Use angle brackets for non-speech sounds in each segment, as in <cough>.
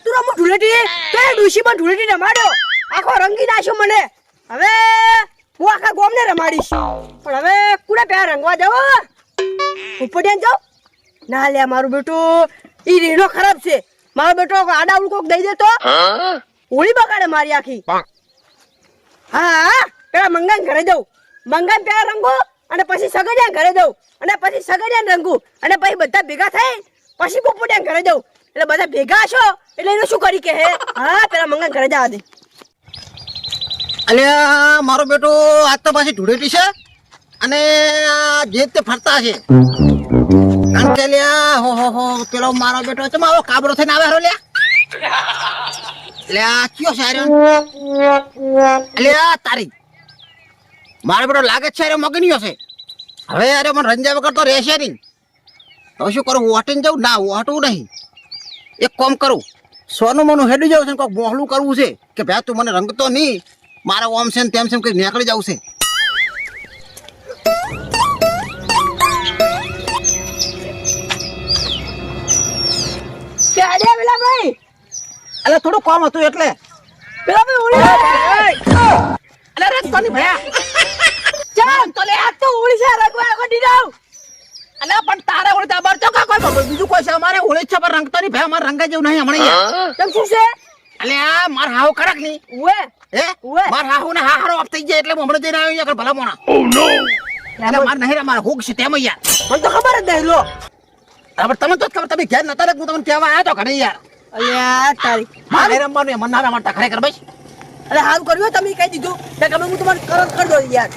નતું રમો ધૂળેટી તો એ પણ ધૂળેટી રમાડ્યો આખો રંગી નાખ્યો મને. હવે હું આખા ગોમને રમાડીશ. પણ હવે કુડા પેલા રંગવા જાવ ઉપડ્યા જાવ ના લે મારું બેટું, ઈ રીનો ખરાબ છે. મારો બેટો આડા ઉડ કોક દઈ દેતો. હોળી બગાડે મારી આખી. હા, પેલા મંગાન ઘરે જાઉં. મંગાન પેલા રંગો અને પછી સગડિયા ઘરે જાઉં. અને પછી સગડિયા રંગું. અને પછી બધા ભેગા થઈ પછી પોપડિયા ઘરે જવું એટલે બધા ભેગા છો? એટલે એનું શું કરી કે હે? હા, પેલા મંગાન ઘરે જવા દે. અને મારો બેટો આજ તો પાછી ધૂળેટી છે. અને જે તે ફરતા છે. કારણ લ્યા હો હો હો, પેલો મારો બેટો છે. મારો કાબરો થઈને આવે હરો લ્યા લ્યા કયો છે લ્યા તારી. મારો બેટો લાગે છે અરે મગનીયો છે. હવે અરે મને રંજા વગર તો રહેશે નહીં. તો શું કરું? વોટીને જવું ના વોટવું નહીં. એક કોમ કરું. સોનું મનું હેડી જવું છે કોઈક મોહલું કરવું છે કે ભાઈ તું મને રંગતો નહીં. મારા ઓમ છે ને તેમ છે કંઈક નીકળી જવું છે. કે આડે પેલા ભાઈ અરે થોડું કોમ હતું એટલે. પેલા ભાઈ હોળી અલે રંગતો નહીં ભયા. <laughs> ચાલ તો લે આ તો ઉડી છે રગવા આગળ દીધાવ અલે પણ તારે ઓળી તાબર તો કા કોઈ બીજું કોઈ છે? અમારે ઓળી છે પણ રંગતો નહીં ભાઈ અમારે રંગા જેવું નહીં હમણાં યાર કેમ શું છે? અલે આ માર હાવ કડક નહીં? ઉએ હે? ઉએ માર હાહુ ને હાહારો આપ થઈ જાય એટલે હું હમણાં જઈને આવ્યો અહીંયા આગળ ભલા મોણા. એટલે માર નહીં રે માર હુક છે તેમ યાર મને તો ખબર જ નહીં લો. હવે તમે તો ખબર તમે ઘેર નતા રે હું તમને કહેવા આવ્યો તો ઘરે યાર અલ્યા તારી. મારે રમવાનું મનારા ના રમતા ખરેખર ભાઈ અરે હારું કર્યું તમે કહી દીધું. કે તમે હું તમારે કરત કરી દો યાર.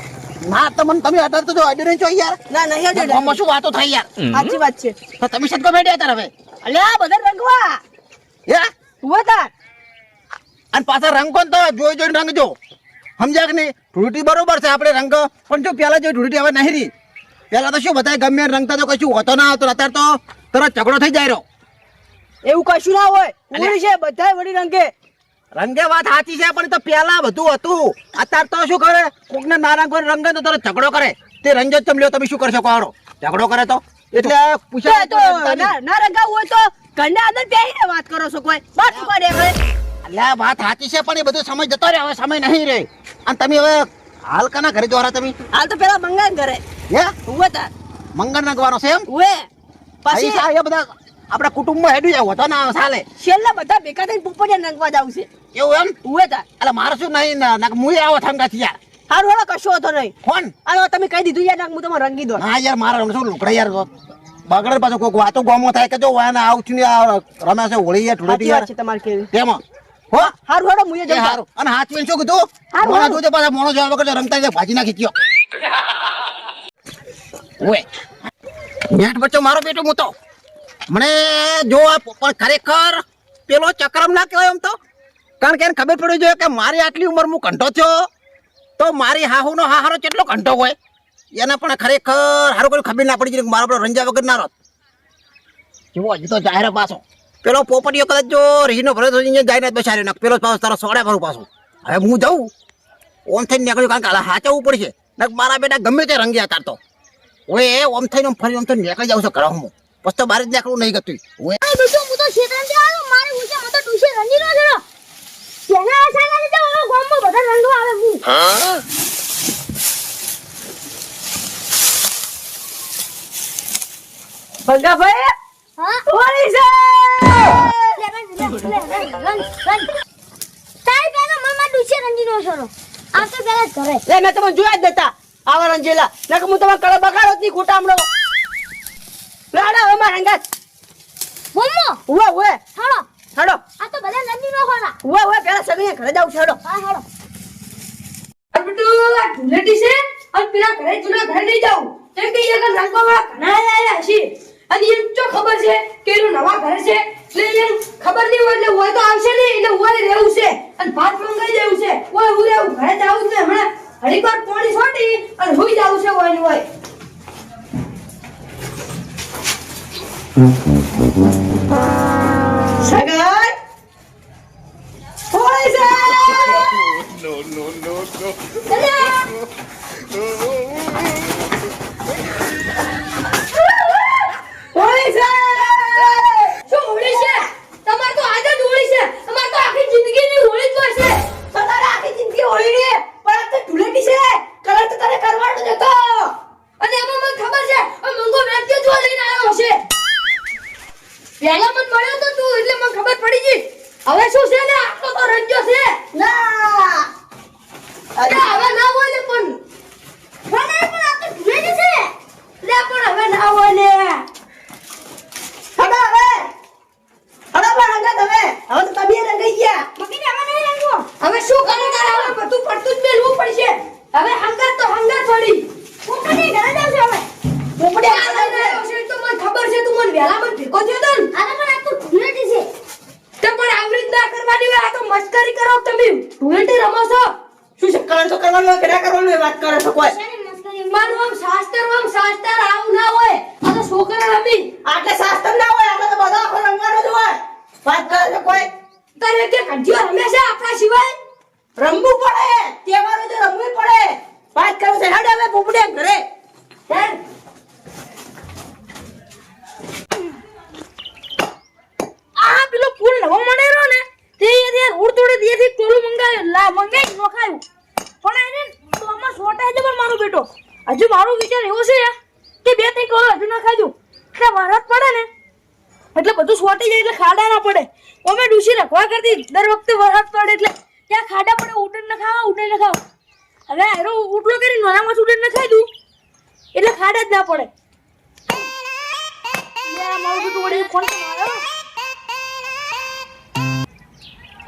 ના તમને તમે અઢાર તો અઢી નહીં છો યાર. ના નહીં હજુ ગામમાં શું વાતો થઈ યાર? સાચી વાત છે. તો તમે સદકો બેઠ્યા તાર હવે? અલ્યા બધા રંગવા. હે? તાર અને પાછા રંગ કોણ તો? જોઈ જોઈને રંગજો. સમજ્યા કે નહીં? ધૂળટી બરોબર છે આપણે રંગ. પણ જો પહેલાં જે ધૂળટી હવે નહીં રહી. પેલા તો શું બધા ગમે રંગતા તો કશું હોતો ના હતો અત્યારે તો તરત ઝઘડો થઈ જાય રહ્યો. એવું કશું ના હોય. છે બધાય વળી રંગે. રંગે વાત સાચી છે પણ તો પેલા બધું હતું. અત્યારે તો શું કરે? કોક ને રંગ હોય રંગે તો તરત ઝઘડો કરે. તે રંગ જ તમે લ્યો તમે શું કરશો કહો ઝઘડો કરે તો? એટલે પૂછાય તો ના ના રંગાવું હોય તો ઘરના અંદર બેહીને વાત કરો છો કોઈ. બાર શું હવે. અલ્યા વાત સાચી છે પણ એ બધું સમય જતો રહે હવે સમય નહીં રહે. અને તમે હવે હાલ કના ઘરે દ્વારા તમે? હાલ તો પેલા મંગાન કરે હે? ઉવે તાર મંગળ નાખવાનો છે એમ? ઉવે પછી એ બધા આપણા કુટુંબમાં હેડું જાવ હતો ના ચાલે છેલ્લા બધા ભેગા થઈને પોપડિયા રંગવા જાવ છે. એવું એમ? ઉવે તાર એટલે મારે શું નહીં ના હું આવો થંગાથી યાર હારું હેડો કશો હતો નહીં. ફોન અરે તમે કહી દીધું યાર હું તમારે રંગી દો હા યાર મારા રંગ શું લુકડા યાર બગડે પાછો કોઈક વાતો ગોમો થાય કે જો વાને આવું છું ને રમે છે હોળી યાર સાચી યાર. છે તમારે કેવી. તેમાં. હો? હારું હેડો જતા હારું. અને હાથ પેન શું કીધું? હારું, જોજે પાછા મોણો જોવા વગર જાય ભાજી નાખી ગયો નેટ બચ્ચો મારો બેટો હું તો મને જો પણ ખરેખર પેલો ચક્રમ ના કહેવાય એમ તો. કારણ કે એને ખબર પડી જોઈએ કે મારી આટલી ઉંમર હું કંઠો થયો, તો મારી હાહુનો હાહારો કેટલો કંઠો હોય? એને પણ ખરેખર હારું કોઈ ખબર ના પડી જોઈએ મારો પેલો રંજા વગર ના રોત જુઓ, હજી તો જાહેર પાછો. પેલો પોપટીઓ કદાચ જો રીનો ભરે તો જઈને જ બેસાડ્યો નાખ. પેલો પાછો તારો સોડે ભરું પાછું. હવે હું જાઉં? ઓમ થઈને નીકળ્યું, કારણ કે હાચવવું પડશે. ને મારા બેટા ગમે તે રંગ્યા તાર તો. ઓએ ઓમ થઈને ફરી ઓમ થઈને નીકળી જાઉં છું ઘર હું પછી તો બહાર જ નીકળવું નહીં ગતું. હું આ બીજો હું તો શેતાનથી આવ્યો. મારે ઉસે મતો ટુશે રંજી નો જરો તેના આસાના રીતે ગોમ ગામમાં બધા રંગો આવે હું હા? હોળી છે! લે રંગ લે લે રંગ તારી પેલા મમ્મા ટુશે રંજી નો જરો આ તો પેલા જ કરે લે મેં તમને જોયા જ નતા. આવા રંજેલા. નકર હું તમારે કળા બગાડો જ નહીં ખોટા હમણાં. લાડા હવે મારા રંગાત મમ્મો! ઉવે ઉવે. હાલો. હેડો આ તો બધા રંગી નો ખોરા. ઉવે ઉવે પેલા સગીને ઘરે જાવ છે. હેડો હા હાલો. બેટુ આ ધૂળેટી છે? અને પેલા ઘરે જૂના ઘરે નહીં જાવું કેમ કે એ આગળ વાળા ઘણા આયા છે અને એમ ખબર છે કે એનું નવા ઘરે છે? એટલે એમ ખબર નહીં હોય એટલે હોય તો આવશે નહીં. એટલે હોય રહેવું છે. અને ભાત મંગાઈ દેવું છે. હોય હું રહેવું ઘરે જાવું છે. હમણાં ઘડીક વાર પાણી છોડી અને હુઈ જાવું છે હોય ને હોય સગાઈ હોળી છે હોળી છે શું હોળી હવે શું છે ને? આટલો તો રંજો છે. ના. અરે હવે ના હોય ને પણ. મને પણ આ તો ધૂળેટી છે. લે પણ હવે ના હોય ને. હડો હવે. હડો પણ રંગા તમે. હવે તો તમે રંગાઈ ગયા. મમ્મીને આમાં નહીં રંગવો. હવે શું કરે તારે? હવે બધું પડતું જ મેલવું પડશે. હવે હંગાત તો હંગાત પડી પોપટી ઘરે જાવ છે હવે. તો મને ખબર છે તું મને વહેલા મને ભેગો થયો તો ને આને પણ આ તો ધૂળેટી છે તે પણ આવી રીત ના કરવાની હોય આ તો મસ્કરી કરો તમે ધૂળેટી રમો છો? શું છે? કારણ તો કરવાનું હોય કે ના કરવાનું વાત કરો છો કોઈ? મારું આમ શાસ્ત્ર આમ શાસ્ત્ર આવું ના હોય. આ તો છોકરા રમી. આટલે શાસ્ત્ર ના હોય આટલે તો બધા આખો રંગવાનો જ હોય. વાત કરો છો કોઈ? તારે કે કંઠીઓ રમે છે આપણા સિવાય? રમવું પડે તહેવારો તો રમવું પડે. વાત કરો છે હેડ હવે પોપડે ઘરે. હે આ પેલો પુલ નવો મળેલો ને તે એ ઉડતોડે દીથી ટોલું મંગાવ્યું લા મંગાઈ નો ખાયું પણ એને તો આમાં સોટા છે પણ મારો બેટો હજુ મારો વિચાર એવો છે કે બે ત્રણ કરોડ હજુ ના ખાધું એટલે વરસાદ પડે ને એટલે બધું સોટી જાય એટલે ખાડા ના પડે. અમે ડૂસી નાખવા કરતી. દર વખતે વરસાદ પડે એટલે ત્યાં ખાડા પડે ઉડન ન ખાવા ઉડન ન ખાવા. હવે એરો ઉડલો કરી નાનામાં ઉડન ન ખાઈ એટલે ખાડા જ ના પડે.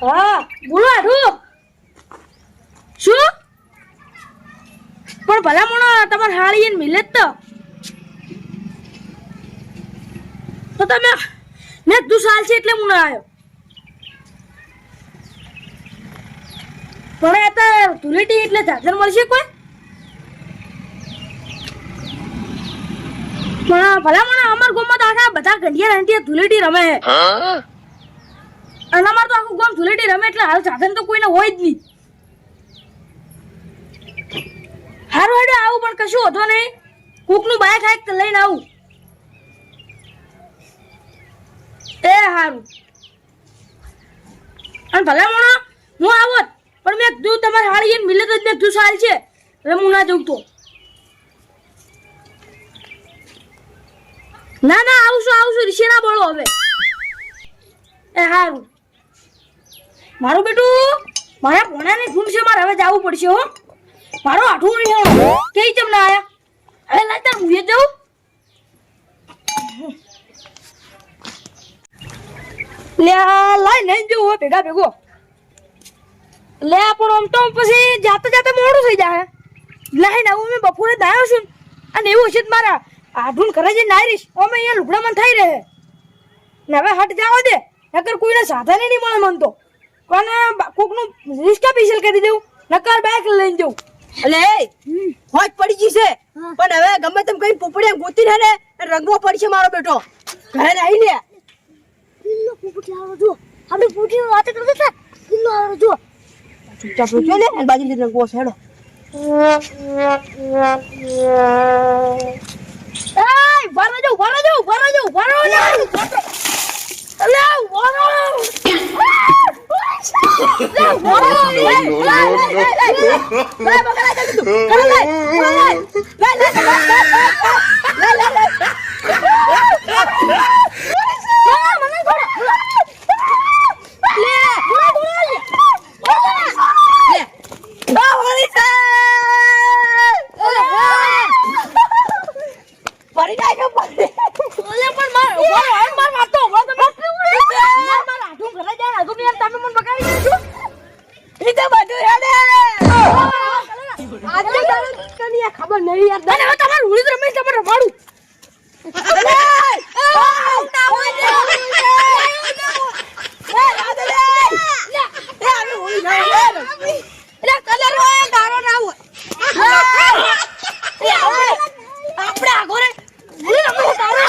હા, બોલો આઠું શું? પણ ભલા મોણો તમારે હાળીએ મિલે જ તો તમે મેં તું સાલ છે એટલે હું ના આવ્યો. પણ આ તો ધૂળેટી એટલે ઝાઝર મળશે કોઈ? પણ ભલા મને અમાર ગામમાં તો આખા બધા ગંડિયા રંટિયા ધૂળેટી રમે છે. અને અમાર તો આખું ગામ ધૂળેટી રમે એટલે હાલ સાધન તો કોઈને હોય જ નહીં. હારું હેડે આવું, પણ કશું હોતો નહીં. કોકનું બાઈક હાઈક લઈને આવું. એ હારું. અને ભલે મોણો હું આવત પણ મેં કીધું તમારે હાળી એને મિલે જ મેં કીધું સારી છે. એટલે હું ના જઉં તો. ના ના, આવશું આવશું રીશે ના બોલો હવે. એ હારું. મારું બેટું, મારા ભોણાની ધૂમ છે, મારે હવે જવું પડશે હો. મારો આઠું રિહાણો કેઈ ચમ ના આવ્યા હવે લાતા હું જાઉં. લે લાઈ નહીં જવું ભેગા ભેગો. લે પણ આમ તો પછી જાતે જાતે મોડું થઈ જાય. લાય ને હું મેં બપોરે દાયો છું અને એવું છે મારા આઢું કરે છે નાયરીશ અમે અહીંયા લુગડામાં થઈ રહે. ને હવે હટ જાવ દે નકર કોઈને સાધન નહીં મળે મન તો. કોને કોકનું રિસ્કા પીસલ કરી દઉં નકર બાઇક લઈને જવું. એટલે હોજ પડી ગઈ છે. પણ હવે ગમે તેમ કઈ પોપડિયા ગોતી રહે ને રંગવો પડશે મારો બેટો. ઘરે આવી લે કિલ્લો પોપટી આવો જો આપણે પોપટી વાત કરતા હતા કિલ્લો આવડો જો ચૂપચાપ રોજો ને અને બાજુ રંગવો ગોસ હેડો એય ભરો જાઉં ભરો જાઉં ભરો જાઉં ભરો અલે જાય પડી ઓલે પણ માર ઊભો રહો, હવે માર મારતો ઊભો તમે માર માર આઢું ઘરે જાય આઢું બી તમે મને બગાડી દેજો એ તો બધું હેડે આજે તને ખબર નહીં યાર અને હવે તમારું ઉડી રમે તમારે રમાડું આપણે આગો રે ઉડી રમે તારે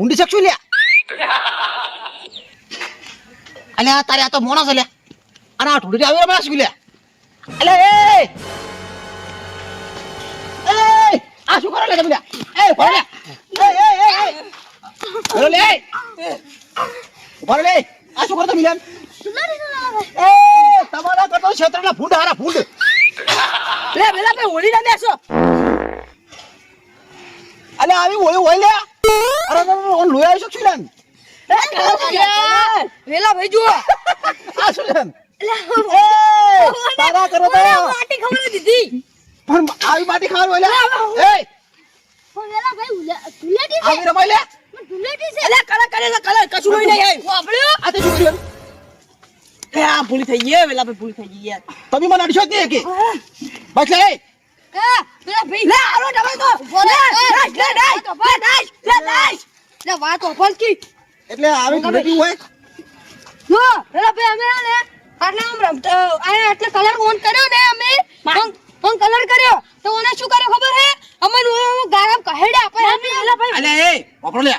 ભૂંડી શકશું લ્યા? અલ્યા તારે આ તો મોણસ લ્યા. અને આ ઢૂંઢી આવી રમાશ લ્યા. અલે એ એ આ શું કરો લે તમે લ્યા? એ ભરો લે એ એ એ ભરો લે ભરો લે આ શું કરો તમે લ્યા? એ, તમારા કરતો ક્ષેત્રના ભૂંડ હારા હોળી અલે આવી ઓય હોય લે અરે લોહી આવી શકશું લે એ કલર કલર. વેલા ભાઈ જુઓ. આ શું લે એ તારા કરો તો માટી ખબર દીધી. પણ આવી માટી ખાવાનું હોય લે એ વેલા ભાઈ છે. આવી રમાય લે પણ ધૂળેટી છે. અલે કલર કરે છે કલર. કશું હોય નહીં આવ્યું વાપર્યો? આ તે કર્યું એ આ ભૂલી થઈ ગઈ વેલા ભાઈ ભૂલી થઈ ગઈ યાર. તમે મને અડશો જ નહીં કે બસ લે એ પેલા ભાઈ લે આરો ડબલ તો ઊભો રે, લે એ, લે ડાઈસ લે ડાઈસ લે ડાઈસ લે. વાત ઓફર કી. એટલે આવી ધૂળેટી હોય? જો પેલા ભાઈ અમે ને આટલે આમ રમતા આને કલર ઓન કર્યો ને અમે ઓન કલર કર્યો. તો ઓને શું કર્યો ખબર હે? અમને ગારામ કહેડ્યા પણ અમે ભાઈ. અલે એ વાપરો લે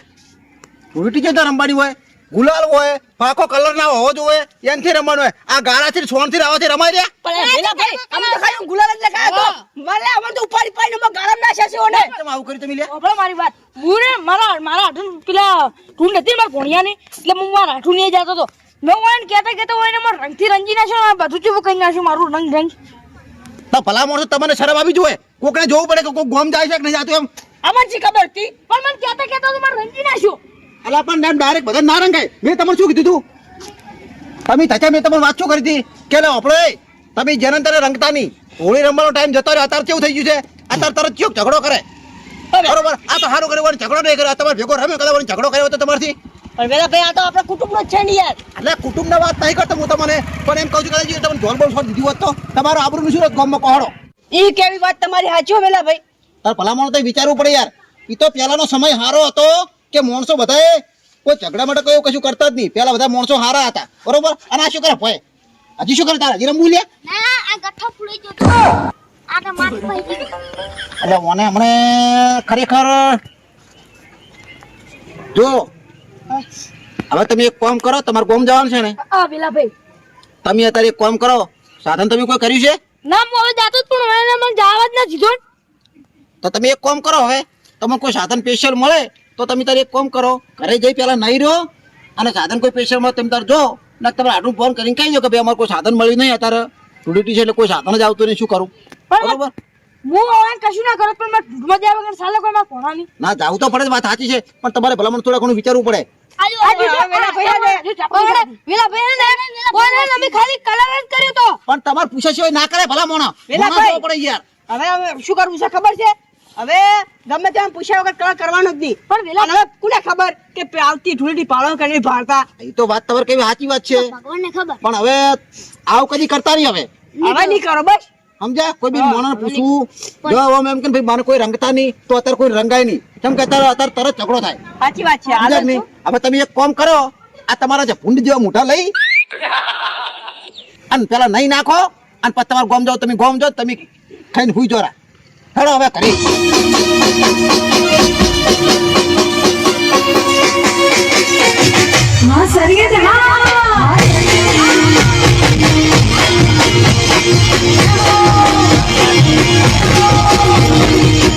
ધૂળેટી જે તો રમવાની હોય. ગુલાલ હોય પાકો કલર ના હોવો જોઈએ એનથી રમવાનું હોય. આ ગાળાથી સોનથી રાવાથી રમાય રે પણ એ વેલા ભાઈ અમે તો ખાલી ગુલાલ જ તો. મને અમને તો ઉપાડી પાડીને અમે ગરમ નાખ્યા છે ઓને. આવું તમે લે ઓપડો મારી વાત. હું ને મારા મારા આઠું પેલા ઢૂંઢ હતી મારા ભોણિયાની એટલે હું મારા આઠું નહીં જતો હતો મેં એને કહેતા કહેતા હોય ને મારા રંગથી રંજી નાખ્યો ને બધું ચૂપ કરી નાખ્યું મારું રંગ રંગ. તો ભલા માણસો તમને શરમ આવી જોઈએ. કોકને જોવું પડે કે કોક ગોમ જાય છે કે નહીં જાતું એમ. અમને શી ખબર હતી? પણ મને કહેતા કહેતા તો મારે રંજી નાખ્યો. અલા પણ એમ ડાયરેક્ટ બધા ના રંગાય. મેં તમને શું કીધું તું? તમે ચાચા મેં તમને વાત શું કરી હતી? કે આપણે તમે જેને તને રંગતા નહીં. હોળી રમવાનો ટાઈમ જતો રહ્યો અત્યારે કેવું થઈ ગયું છે? અત્યારે તરત ચૂક ઝઘડો કરે? બરોબર? આ તો સારું કર્યું ઝઘડો નહીં કર્યો. તમારે ભેગો રમ્યો કદાચ ઝઘડો કર્યો હતો તમારથી. પણ વેલા ભાઈ આ તો આપણા કુટુંબ નો છે ને યાર. એટલે કુટુંબના વાત નહીં કરતો હું તમને પણ એમ કહું છું કે તમે ઢોલ બોલ છોડ દીધી હોત તો. તમારો આબરૂનું શું હોત ગામમાં ઈ કેવી વાત તમારી સાચી વેલા ભાઈ. તાર ભલામણ તો વિચારવું પડે યાર. એ તો પહેલાનો સમય સારો હતો. કે માણસો બધાએ કોઈ ઝઘડા માટે કયું કશું કરતા જ નહીં. પેલા બધા માણસો હારા હતા. બરોબર? અને આ શું કરે? ભય. હજી શું કરે તારા? હજી રમવું લે? એટલે મને હમણે ખરેખર જો હવે તમે એક કામ કરો તમારે ગોમ જવાનું છે ને? આ પેલા ભાઈ. તમે અત્યારે એક કામ કરો સાધન તમે કોઈ કર્યું છે? ના હું હવે જાતો જ પણ એને મને જવા જ ના દીધો તો તમે એક કામ કરો હવે તમને કોઈ સાધન સ્પેશિયલ મળે? તો તમે તારે એક કોમ કરો ઘરે જઈ પેલા નહીં રહ્યો અને સાધન કોઈ સ્પેશિયલ તમે તાર જો. ને તમારે આટલું ફોન કરીને કહી દો કે ભાઈ અમારે કોઈ સાધન મળ્યું નહીં અત્યારે. ટુડીટી છે એટલે કોઈ સાધન જ આવતું નહીં શું કરું? બરોબર? હું હવે કશું ના કરો પણ મેં ઢૂંઢમાં જ્યાં વગર સાલે કોઈ મારા ભોણા ના જાવું તો પડે વાત સાચી છે. પણ તમારે ભલામણ થોડા ઘણું વિચારવું પડે. પણ તમારે પૂછ્યા સિવાય ના કરે ભલામણ મોણા. હવે શું કરવું છે ખબર છે? હવે ગમે તેમ પૂછ્યા વગર કળ કરવાનો જ નહીં. પણ વેલા હવે કોને ખબર કે આવતી ધૂળેટી પાળો કરી ભારતા એ તો વાત તમારે કેવી સાચી વાત છે. ભગવાનને ખબર. પણ હવે આવું કદી કરતા નહીં હવે. હવે નહીં કરો બસ. સમજ્યા? કોઈ બી મોણા પૂછવું જો આમ એમ કે ભાઈ મારે કોઈ રંગતા નહીં તો અત્યારે કોઈ રંગાય નહીં. કેમ કે અત્યારે અત્યારે તરત ઝઘડો થાય. સાચી વાત છે સમજ્યા નહીં? હવે તમે એક કામ કરો આ તમારા જે ભૂંડ જેવા મોઢા લઈ <laughs> અને પેલા નહીં નાખો અને પછી તમારે ગોમ જાઓ તમે ગોમ જાઓ તમે ખાઈને હુઈ જોરા હેડો હવે કરી માં સરિયે છે માં